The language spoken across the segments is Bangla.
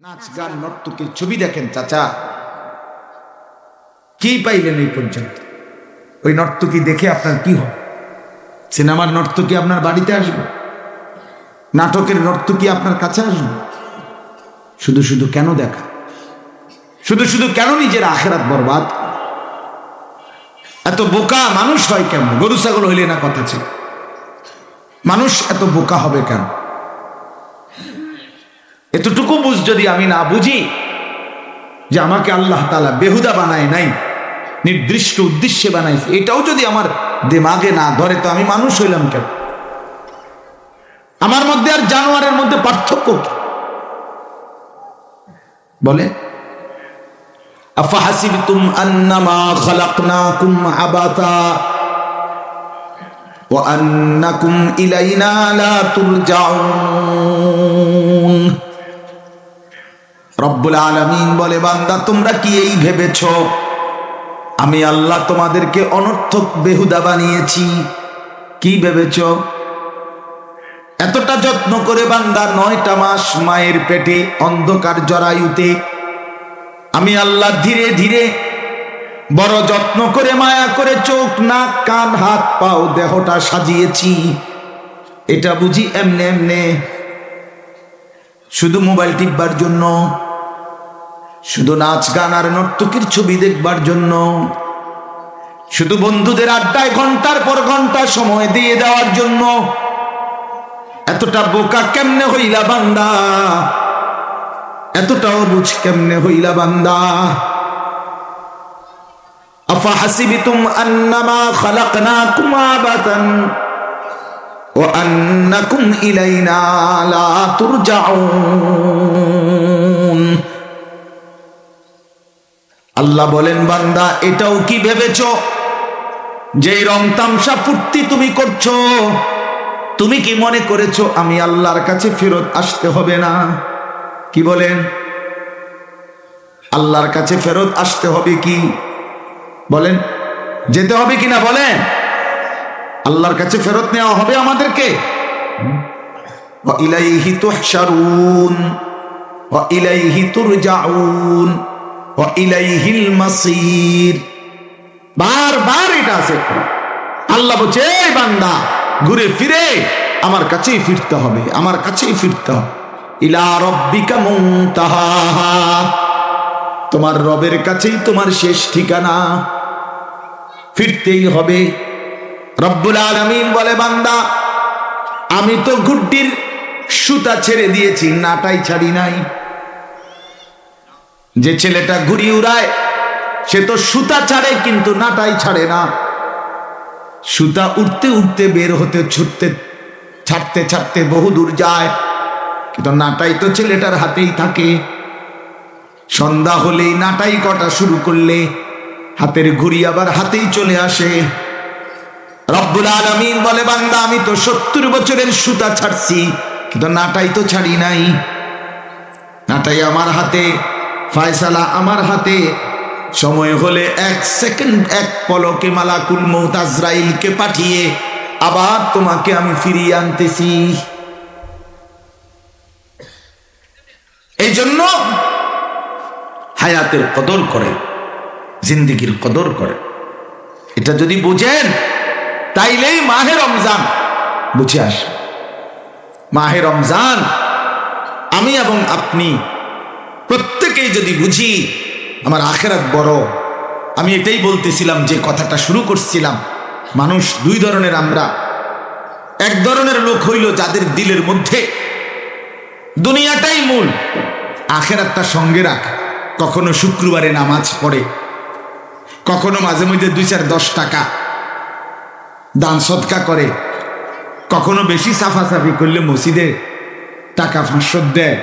নাচ গান নর্তকীর ছবি দেখেন, চাচা। কি পাইলেন এই পর্যন্ত? ওই নর্তকী দেখে আপনার কি হয় সিনেমার নর্তকী আপনার বাড়িতে আসবে? নাটকের নর্তকী আপনার কাছে আসবে? শুধু শুধু কেন দেখা? শুধু শুধু কেন নিজের আখেরাত বরবাদ? এত বোকা মানুষ হয় কেমন? গরু ছাগল হইলে না কথা ছিল। মানুষ এত বোকা হবে কেন? এতটুকু বুঝ যদি আমি না বুঝি যে আমাকে আল্লাহ তালা বেহুদা বানায় নাই নির্দিষ্ট উদ্দেশ্যে বানাইছে এটাও যদি আমার দেমাগে না ধরে তো আমি মানুষ হইলাম কেন আমার মধ্যে আর জানোয়ারের মধ্যে পার্থক্য কি বলে আফাহাসিবতুম আন্নামা খালাকনাকুম আবাতা وأنكم إلينا لا ترجعون রব্বুল আলামিন বলে, বান্দা, তোমরা কি এই ভেবেছ? আমি আল্লাহ তোমাদেরকে অনর্থক বেহুদা বানিয়েছি। কি ভেবেছ? এতটা যত্ন করে বান্দা নয়টা মাস মায়ের পেটে অন্ধকার জরায়ুতে, আমি আল্লাহ ধীরে ধীরে বড় যত্ন করে, মায়া করে চোখ, নাক, কান, হাত, পাও, দেহটা সাজিয়েছি। এটা বুঝি এমনে এমনে শুধু মোবাইল টিপবার জন্য? শুধু নাচ গান আর নর্তকীর ছবি দেখবার জন্য। শুধু বন্ধুদের আড্ডায় ঘণ্টার পর ঘণ্টা সময় দিয়ে দেওয়ার জন্য। এতটা বোকা কেমনে হইলা বান্দা? এতটাও বুঝ কেমনে হইলা বান্দা? আফা হাসিবিতুম আন্নামা খালাকনাকুম ও ওয়া আন্নাকুম ইলাইনা লা যাও আল্লাহ বলেন, বান্দা, এটাও কি ভেবেছ? যে রং তামসা ফুর্তি তুমি করছ, তুমি কি মনে করেছ আমি আল্লাহর কাছে ফেরত আসতে হবে না? কি বলেন? আল্লাহর কাছে ফেরত আসতে হবে কি? বলেন, যেতে হবে কিনা বলেন? আল্লাহর কাছে ফেরত নেওয়া হবে আমাদেরকে? ইলাইহি তুহশারুন ইলাইহি তুরজাউন। ওয়া ইলাইহিল মাসির। বারবার এটা আছে। আল্লাহ বলছে বান্দা, ঘুরে ফিরে আমার কাছেই ফিরতে হবে, আমার কাছেই ফিরতে হবে। ইলা রব্বিকা মুনতাহা। তোমার রবের কাছেই তোমার শেষ ঠিকানা। ফিরতেই হবে। রব্বুল আলমিন বলে, বান্দা, আমি তো গুড্ডির সুতা ছেড়ে দিয়েছি, নাটাই ছাড়ি নাই। যে ছেলেটা ঘুরি উড়ায়, সে তো সুতা ছাড়ে কিন্তু নাটাই ছাড়ে না। সুতা উঠতে উঠতে বের হতে ছুটতে ছাড়তে ছাড়তে বহু দূর যায়, কিন্তু নাটাই তো ছেলেটার হাতেই থাকে। সন্ধ্যা হলেই নাটাই কটা শুরু করলে হাতের ঘুড়ি আবার হাতেই চলে আসে। রব্বুল আলমিন বলে, বান্দা, আমি তো সত্তর বছরের সুতা ছাড়ছি, কিন্তু নাটাই তো ছাড়ি নাই। নাটাই আমার হাতে ফায়সালা আমার হাতে। সময় হলে এক সেকেন্ড এক পলকে মালাকুল মৌত আজরাইলকে পাঠিয়ে আবার তোমাকে আমি ফিরিয়ে আনতেছি। এই জন্য হায়াতের কদর করে, জিন্দিগির কদর করে। এটা যদি বুঝেন, তাইলেই মাহে রমজান। বুঝে আস। মাহে রমজান, আমি এবং আপনি প্রত্যেকেই যদি বুঝি, আমার আখেরাত বড়। আমি এটাই বলতেছিলাম যে কথাটা শুরু করছিলাম। মানুষ দুই ধরনের আমরা। এক ধরনের লোক হইল যাদের দিলের মধ্যে দুনিয়াটাই মূল, আখেরাতটা সঙ্গে রাখ। কখনো শুক্রবারে নামাজ পড়ে, কখনো মাঝে মধ্যে দুই চার দশ টাকা দান সৎকা করে। কখনো বেশি সাফাসাফি করলে মসজিদে টাকা ফাঁসশো দেয়।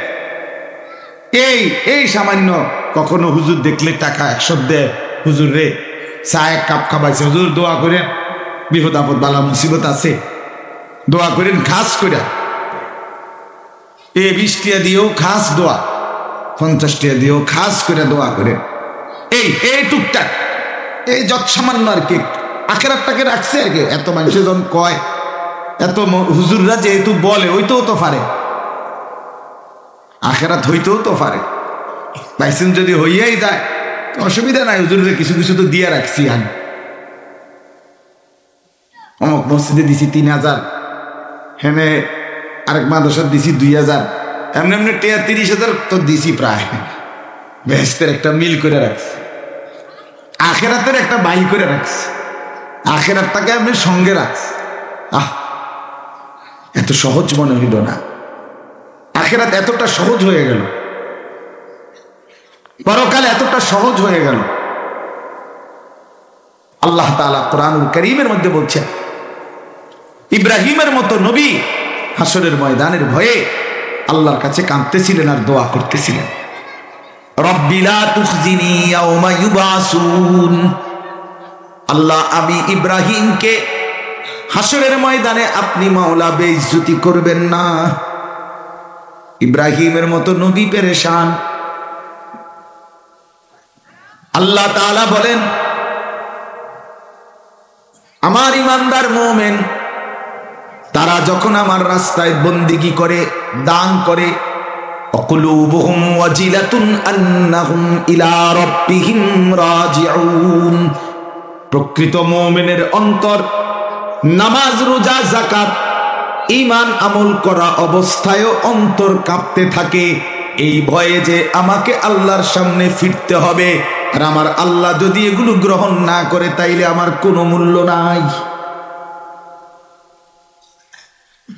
এই এই সামান্য, কখনো হুজুর দেখলে টাকা একশো দেয় হুজুর রে, চা এক কাপ খাবাইছে, হুজুর দোয়া করে বিপদ আপদ বালা মুসিবত আছে, দোয়া করেন, খাস করে এ বিশ টিয়া দিয়েও খাস দোয়া, পঞ্চাশ টিয়া দিয়েও খাস করে দোয়া করে এই এই টুকটাক, এই যত সামান্য আর কি, আখেরাতটাকে রাখছে আর কি, এত মানুষের যখন কয়, এত হুজুররা যেহেতু বলে ওই তো পারে। আখেরাত হইতেও তো পারে। লাইসেন্স যদি হইয়াই যায়, তো অসুবিধা নাই, হুজুরে কিছু কিছু তো দিয়ে রাখছি আমি। অমুক মসজিদে দিছি তিন হাজার, হেনে আরেক মাদ্রাসার দিছি দুই হাজার, এমনি এমনি টেয়ার তিরিশ হাজার তো দিছি প্রায়। বেহেস্তের একটা মিল করে রাখছি। আখেরাতের একটা বাই করে রাখছি। আখেরাতটাকে আপনি সঙ্গে রাখছি। আহ, এত সহজ মনে হইল না। আখেরাত এতটা সহজ হয়ে গেল। পরকাল এতটা সহজ হয়ে গেল। আল্লাহ তালা কোরআনুল করিমের মধ্যে বলছে, ইব্রাহিমের মতো নবী হাসরের ময়দানের ভয়ে আল্লাহর কাছে কাঁদতেছিলেন আর দোয়া করতেছিলেন। আল্লাহ, আমি ইব্রাহিমকে হাসরের ময়দানে আপনি মাওলা বেইজ্জতি করবেন না। ইব্রাহিমের মতো নবী পেরেশান। আল্লাহ তাআলা বলেন, আমার ইমানদার মোমেন, তারা যখন আমার রাস্তায় বন্দিগি করে, দান করে প্রকৃত মোমেনের অন্তর, নামাজ, রোজা, যাকাত ঈমান আমল করা অবস্থায়ও অন্তর কাঁপতে থাকে। এই ভয়ে যে আমাকে আল্লাহর সামনে ফিরতে হবে, আর আমার আল্লাহ যদি এগুলো গ্রহণ না করে, তাইলে আমার কোনো মূল্য নাই।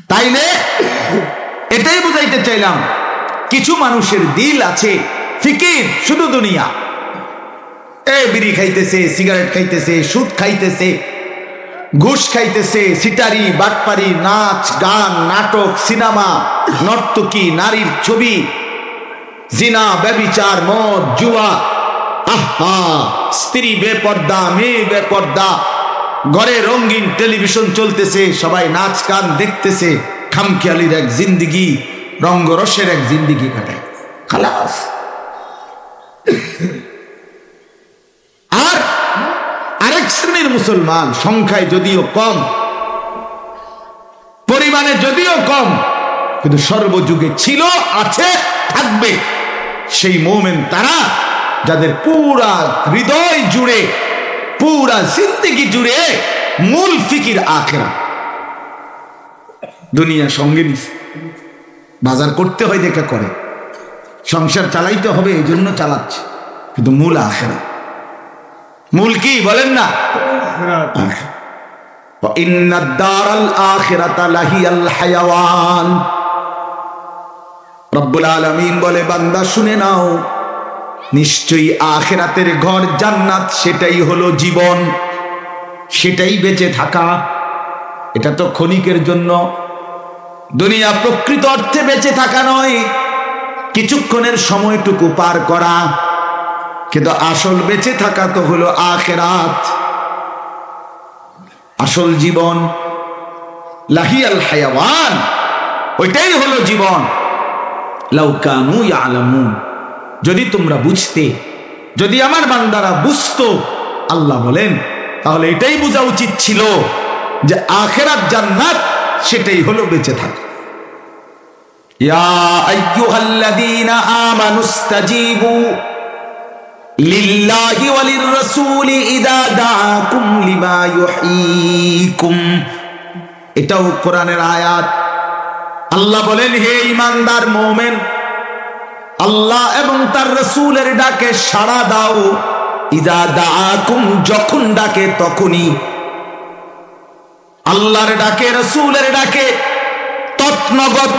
তাইলে এটাই বুঝাইতে চাইলাম, কিছু মানুষের দিল আছে, ফিকির শুধু দুনিয়া। এ বিড়ি খাইতেছে, সিগারেট খাইতেছে, সুদ খাইতেছে ঘুষ খাইতেছে, সিটারি, বাটপারি, নাচ, গান, নাটক, সিনেমা, নর্তকী, নারীর ছবি, জিনা, ব্যবিচার, মদ, জুয়া, আহা, স্ত্রী বেপর্দা, মেয়ে বেপর্দা, ঘরে রঙিন টেলিভিশন চলতেছে, সবাই নাচ গান দেখতেছে, খামখেয়ালির এক জিন্দিগি, রঙ্গরসের এক জিন্দিগি কাটায়। খালাস আর আরেক শ্রেণির মুসলমান সংখ্যায় যদিও কম, পরিমাণে যদিও কম, কিন্তু সর্বযুগে ছিল, আছে, থাকবে। সেই মোমেন তারা, যাদের পুরা হৃদয় জুড়ে, পুরা জিন্দিগি জুড়ে মূল ফিকির আখেরা। দুনিয়া সঙ্গে নিছে। বাজার করতে হয় দেখা করে। সংসার চালাইতে হবে এই জন্য চালাচ্ছে। কিন্তু মূল আখেরা। মূল কি বলেন না। বলে শুনে নাও। নিশ্চয়ই আখেরাতের ঘর জান্নাত, সেটাই হলো জীবন। সেটাই বেঁচে থাকা। এটা তো ক্ষণিকের জন্য। দুনিয়া প্রকৃত অর্থে বেঁচে থাকা নয়। কিছুক্ষণের সময়টুকু পার করা। কিন্তু আসল বেঁচে থাকা তো হলো আখেরাত। আসল জীবন লাহিয়াল হায়াওয়ান, ওইটাই হলো জীবন। লাউকানু আলামুন যদি তোমরা বুঝতে, যদি আমার বান্দারা বুঝতো, আল্লাহ বলেন, তাহলে এটাই বোঝা উচিত ছিল যে আখেরাত জান্নাত, সেটাই হলো বেঁচে থাকা। ইয়া আইয়ুহাল্লাযীনা আমানুস্তাজীবু লিল্লাহি ওয়ালির রাসূলি ইদা দাআকুম লিমা ইউহয়িকুম এটাও কোরআনের আয়াত। আল্লাহ বলেন, হে ইমানদার মোমেন, আল্লাহ এবং তার রসুলের ডাকে সাড়া দাও। ইদা দাআকুম যখন ডাকে তখনই। আল্লাহর ডাকে, রসুলের ডাকে তৎনগত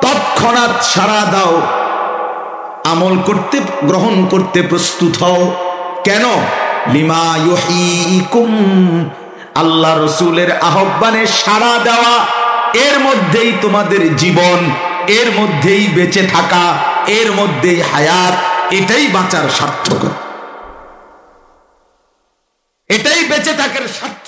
তৎক্ষণাৎ সাড়া দাও। আমল করতে, গ্রহণ করতে প্রস্তুত হও। কেন? লিমা আল্লাহ রসুলের আহ্বানে সাড়া দেওয়া, এর মধ্যেই তোমাদের জীবন, এর মধ্যেই বেঁচে থাকা, এর মধ্যেই হায়াত, এটাই বাঁচার সার্থক। এটাই বেঁচে থাকার সার্থক।